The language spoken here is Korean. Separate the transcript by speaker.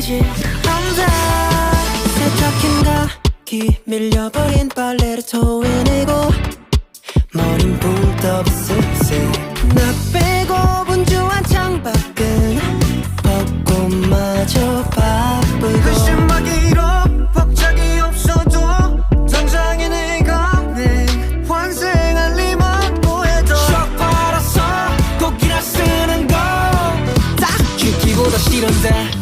Speaker 1: 지지 않다 세척힌 각기 밀려버린 빨래를 토해내고 머린 붕 떠 습세 나 빼고 분주한 창밖은 벚꽃마저 바쁘고
Speaker 2: 글씨막이로 박자기 없어도 당장에 내가 내 환생할 리만 보여줘. 쇼
Speaker 3: 팔아서 꽃이라 쓰는 거딱 죽기보다 싫은데